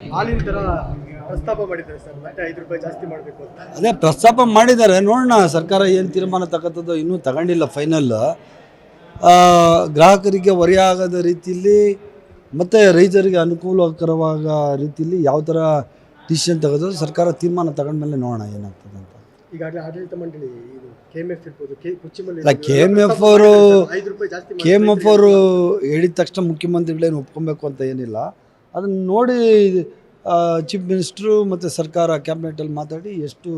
ಹಾಲಿನ ತರ ಪ್ರಸ್ತಾಪ ಮಾಡಿದ್ದಾರೆ ಸರ್. ಮತ್ತೆ ಐದು ರೂಪಾಯಿ ಜಾಸ್ತಿ ಮಾಡಬೇಕು ಅಂತ. ಅದೇ ಪ್ರಸ್ತಾಪ ಮಾಡಿದ್ದಾರೆ. ನೋಡೋಣ ಸರ್ಕಾರ ಏನು ತೀರ್ಮಾನ ತಗೋತದೋ ಇನ್ನೂ ತಗೊಂಡಿಲ್ಲ ಫೈನಲ್ ಗ್ರಾಹಕರಿಗೆ ಹೊರೆಯಾಗದ ರೀತಿಯಲ್ಲಿ ಮತ್ತು ರೈತರಿಗೆ ಅನುಕೂಲಕರವಾದ ರೀತಿಯಲ್ಲಿ ಯಾವ ಥರ ಡಿಸಿಷನ್ ತೆಗೆದು ಸರ್ಕಾರ ತೀರ್ಮಾನ ತಗೊಂಡ್ಮೇಲೆ ನೋಡೋಣ ಏನಾಗ್ತದೆ ಅಂತ. ಈಗಾಗಲೇ ಆಡಳಿತ ಮಂಡಳಿ ಇದು ಕೆ ಎಂ ಎಫ್ ಇರ್ಬೋದು ಕೆ ಅವರು ಐದು ರೂಪಾಯಿ ಜಾಸ್ತಿ ಕೆ ಎಂ ಎಫ್ ಅವರು ಹೇಳಿದ ತಕ್ಷಣ ಮುಖ್ಯಮಂತ್ರಿಗಳೇನು ಒಪ್ಕೊಬೇಕು ಅಂತ ಏನಿಲ್ಲ. ಅದನ್ನು ನೋಡಿ ಚೀಫ್ ಮಿನಿಸ್ಟ್ರು ಮತ್ತು ಸರ್ಕಾರ ಕ್ಯಾಬಿನೆಟಲ್ಲಿ ಮಾತಾಡಿ ಎಷ್ಟು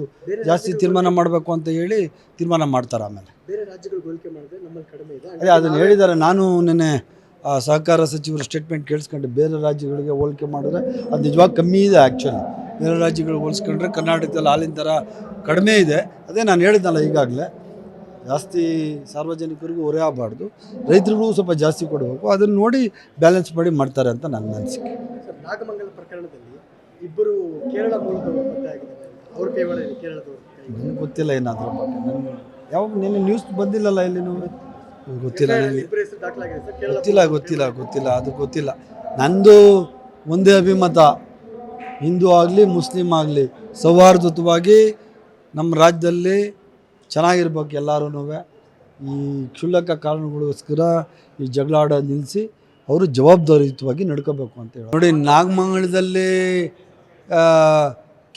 ಜಾಸ್ತಿ ತೀರ್ಮಾನ ಮಾಡಬೇಕು ಅಂತ ಹೇಳಿ ತೀರ್ಮಾನ ಮಾಡ್ತಾರೆ ಆಮೇಲೆ. ಬೇರೆ ರಾಜ್ಯಗಳು ಹೋಲಿಕೆ ಮಾಡಿದ್ರೆ ನಮ್ಮಲ್ಲಿ ಕಡಿಮೆ ಇದೆ. ಅದೇ ಅದನ್ನು ಹೇಳಿದ್ದಾರೆ. ನಾನು ನಿನ್ನೆ ಸಹಕಾರ ಸಚಿವರ ಸ್ಟೇಟ್ಮೆಂಟ್ ಕೇಳಿಸ್ಕೊಂಡೆ. ಬೇರೆ ರಾಜ್ಯಗಳಿಗೆ ಹೋಲಿಕೆ ಮಾಡಿದ್ರೆ ಅದು ನಿಜವಾಗಿ ಕಮ್ಮಿ ಇದೆ ಆ್ಯಕ್ಚುಲಿ ಬೇರೆ ರಾಜ್ಯಗಳಿಗೆ ಹೋಲಿಸ್ಕೊಂಡ್ರೆ ಕರ್ನಾಟಕದಲ್ಲಿ ಹಾಲಿನ ಥರ ಕಡಿಮೆ ಇದೆ. ಅದೇ ನಾನು ಹೇಳಿದ್ನಲ್ಲ ಈಗಾಗಲೇ. ಜಾಸ್ತಿ ಸಾರ್ವಜನಿಕರಿಗೂ ಹೊರೆ ಆಗಬಾರ್ದು. ರೈತರಿಗೂ ಸ್ವಲ್ಪ ಜಾಸ್ತಿ ಕೊಡಬೇಕು. ಅದನ್ನು ನೋಡಿ ಬ್ಯಾಲೆನ್ಸ್ ಮಾಡಿ ಮಾಡ್ತಾರೆ ಅಂತ ನನ್ನ ಅನಿಸಿಕೆ. ಸರ್ ನಾಗಮಂಗಲ ಪ್ರಕರಣದಲ್ಲಿ ಇಬ್ಬರು ಕೇರಳ ಮೂಲದವರು ಅವ್ರ ಕೇರಳದವರು ನನಗೆ ಗೊತ್ತಿಲ್ಲ ಏನಾದರೂ ಬಗ್ಗೆ. ನನಗೆ ಯಾವಾಗ ನಿನ್ನೆ ನ್ಯೂಸ್ ಬಂದಿಲ್ಲಲ್ಲ ಎಲ್ಲಿನೂ ಗೊತ್ತಿಲ್ಲ. ನನಗೆ ಇಬ್ಬರ ಹೆಸರು ದಾಖಲಾಗಿದೆ ಸರ್. ಕೇರಳ ಗೊತ್ತಿಲ್ಲ ಗೊತ್ತಿಲ್ಲ ಗೊತ್ತಿಲ್ಲ. ಅದು ಗೊತ್ತಿಲ್ಲ. ನಂದು ಒಂದೇ ಅಭಿಮತ. ಹಿಂದೂ ಆಗಲಿ ಮುಸ್ಲಿಂ ಆಗಲಿ ಸೌಹಾರ್ದಯುತವಾಗಿ ನಮ್ಮ ರಾಜ್ಯದಲ್ಲಿ ಚೆನ್ನಾಗಿರ್ಬೇಕು ಎಲ್ಲರೂ ಈ ಕ್ಷುಲ್ಲಕ ಕಾರಣಗಳಿಗೋಸ್ಕರ ಈ ಜಗಳ ನಿಲ್ಲಿಸಿ ಅವರು ಜವಾಬ್ದಾರಿಯುತವಾಗಿ ನಡ್ಕೋಬೇಕು ಅಂತ ಹೇಳಿ. ನೋಡಿ, ನಾಗಮಂಗಲದಲ್ಲಿ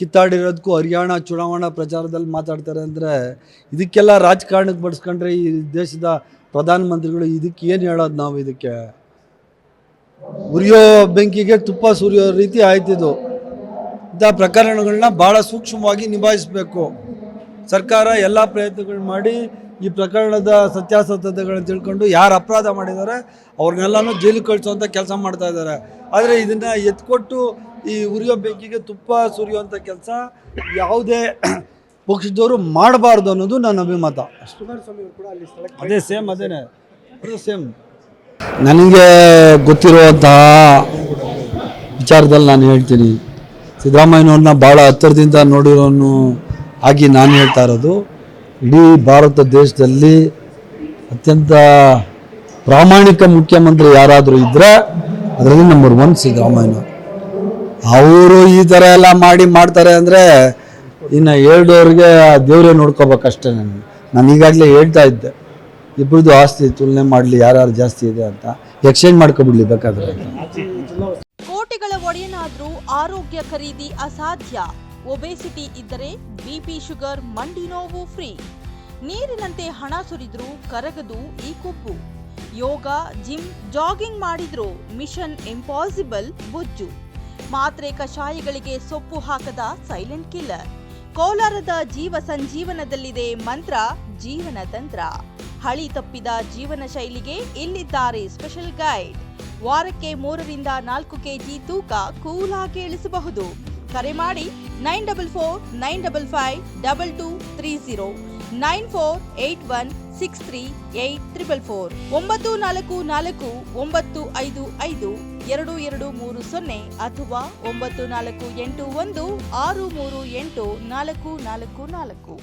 ಕಿತ್ತಾಡಿರೋದಕ್ಕೂ ಹರಿಯಾಣ ಚುನಾವಣಾ ಪ್ರಚಾರದಲ್ಲಿ ಮಾತಾಡ್ತಾರೆ ಅಂದರೆ ಇದಕ್ಕೆಲ್ಲ ರಾಜಕಾರಣಕ್ಕೆ ಬಡಿಸ್ಕೊಂಡ್ರೆ ಈ ದೇಶದ ಪ್ರಧಾನಮಂತ್ರಿಗಳು ಇದಕ್ಕೆ ಏನು ಹೇಳೋದು ನಾವು ಇದಕ್ಕೆ? ಉರಿಯೋ ಬೆಂಕಿಗೆ ತುಪ್ಪ ಸುರಿಯೋ ರೀತಿ ಆಯ್ತಿದು. ಇಂಥ ಪ್ರಕರಣಗಳನ್ನ ಭಾಳ ಸೂಕ್ಷ್ಮವಾಗಿ ನಿಭಾಯಿಸಬೇಕು. ಸರ್ಕಾರ ಎಲ್ಲ ಪ್ರಯತ್ನಗಳು ಮಾಡಿ ಈ ಪ್ರಕರಣದ ಸತ್ಯಾಸತ್ಯತೆಗಳನ್ನು ತಿಳ್ಕೊಂಡು ಯಾರು ಅಪರಾಧ ಮಾಡಿದ್ದಾರೆ ಅವ್ರನ್ನೆಲ್ಲನೂ ಜೈಲಿಗೆ ಕಳಿಸುವಂಥ ಕೆಲಸ ಮಾಡ್ತಾ ಇದ್ದಾರೆ ಆದರೆ ಇದನ್ನು ಎತ್ಕೊಟ್ಟು ಈ ಉರಿಯೋ ಬೆಂಕಿಗೆ ತುಪ್ಪ ಸುರಿಯುವಂಥ ಕೆಲಸ ಯಾವುದೇ ಪಕ್ಷದವರು ಮಾಡಬಾರ್ದು ಅನ್ನೋದು ನನ್ನ ಅಭಿಮತ. ಅದೇ ಸೇಮ್ ಅದೇನೆ. ಅದು ಸೇಮ್ ನನಗೆ ಗೊತ್ತಿರುವಂತಹ ವಿಚಾರದಲ್ಲಿ ನಾನು ಹೇಳ್ತೀನಿ. ಸಿದ್ದರಾಮಯ್ಯನವ್ರನ್ನ ಭಾಳ ಹತ್ತಿರದಿಂದ ನೋಡಿರೋನು ಆಗಿ ನಾನು ಹೇಳ್ತಾ ಇರೋದು, ಇಡೀ ಭಾರತ ದೇಶದಲ್ಲಿ ಅತ್ಯಂತ ಪ್ರಾಮಾಣಿಕ ಮುಖ್ಯಮಂತ್ರಿ ಯಾರಾದರೂ ಇದ್ದರೆ ಅದರಲ್ಲಿ ನಂಬರ್ ಒನ್ ಸಿದ್ದರಾಮಯ್ಯ ಅವರು ಈ ಥರ ಎಲ್ಲ ಮಾಡಿ ಮಾಡ್ತಾರೆ ಅಂದರೆ ಇನ್ನು ಹೇಳ್ದವ್ರಿಗೆ ದೇವರೇ ನೋಡ್ಕೋಬೇಕಷ್ಟೇ ನಾನು. ನಾನು ಈಗಾಗಲೇ ಹೇಳ್ತಾ ಇದ್ದೆ ಇಬ್ಬರದ್ದು ಆಸ್ತಿ ತುಲನೆ ಮಾಡಲಿ, ಯಾರ್ಯಾರು ಜಾಸ್ತಿ ಇದೆ ಅಂತ. ಎಕ್ಸ್ಚೇಂಜ್ ಮಾಡ್ಕೊಬಿಡ್ಲಿ ಬೇಕಾದ್ರೆ. ಕೋಟೆಗಳ ಒಡೆಯನಾದರೂ ಆರೋಗ್ಯ ಖರೀದಿ ಅಸಾಧ್ಯ. ಒಬೇಸಿಟಿ ಇದ್ದರೆ ಬಿಪಿ ಶುಗರ್ ಮಂಡಿ ನೋವು ಫ್ರೀ. ನೀರಿನಂತೆ ಹಣ ಸುರಿದ್ರೂ ಕರಗದು ಈ ಕೊಬ್ಬು. ಯೋಗ, ಜಿಮ್, ಜಾಗಿಂಗ್ ಮಾಡಿದ್ರೂ ಮಿಷನ್ ಇಂಪಾಸಿಬಲ್ ಬೊಜ್ಜು. ಮಾತ್ರೆ ಕಷಾಯಗಳಿಗೆ ಸೊಪ್ಪು ಹಾಕದ ಸೈಲೆಂಟ್ ಕಿಲ್ಲರ್. ಕೋಲಾರದ ಜೀವ ಸಂಜೀವನದಲ್ಲಿದೆ ಮಂತ್ರ, ಜೀವನ ತಂತ್ರ. ಹಳಿ ತಪ್ಪಿದ ಜೀವನ ಶೈಲಿಗೆ ಇಲ್ಲಿದ್ದಾರೆ ಸ್ಪೆಷಲ್ ಗೈಡ್. ವಾರಕ್ಕೆ ಮೂರರಿಂದ ನಾಲ್ಕು ಕೆಜಿ ತೂಕ ಕೂಲಾಗಿ ಇಳಿಸಬಹುದು. ಕರೆ ಮಾಡಿ nine double four, nine double five, double two, three zero, nine four, eight one, six three, eight triple four, ಒಂಬತ್ತು ನಾಲ್ಕು ನಾಲ್ಕು, ಒಂಬತ್ತು ಐದು ಐದು, ಎರಡು ಎರಡು ಮೂರು ಸೊನ್ನೆ ಅಥವಾ ಒಂಬತ್ತು ನಾಲ್ಕು ಎಂಟು ಒಂದು, ಆರು ಮೂರು ಎಂಟು ನಾಲ್ಕು ನಾಲ್ಕು ನಾಲ್ಕು.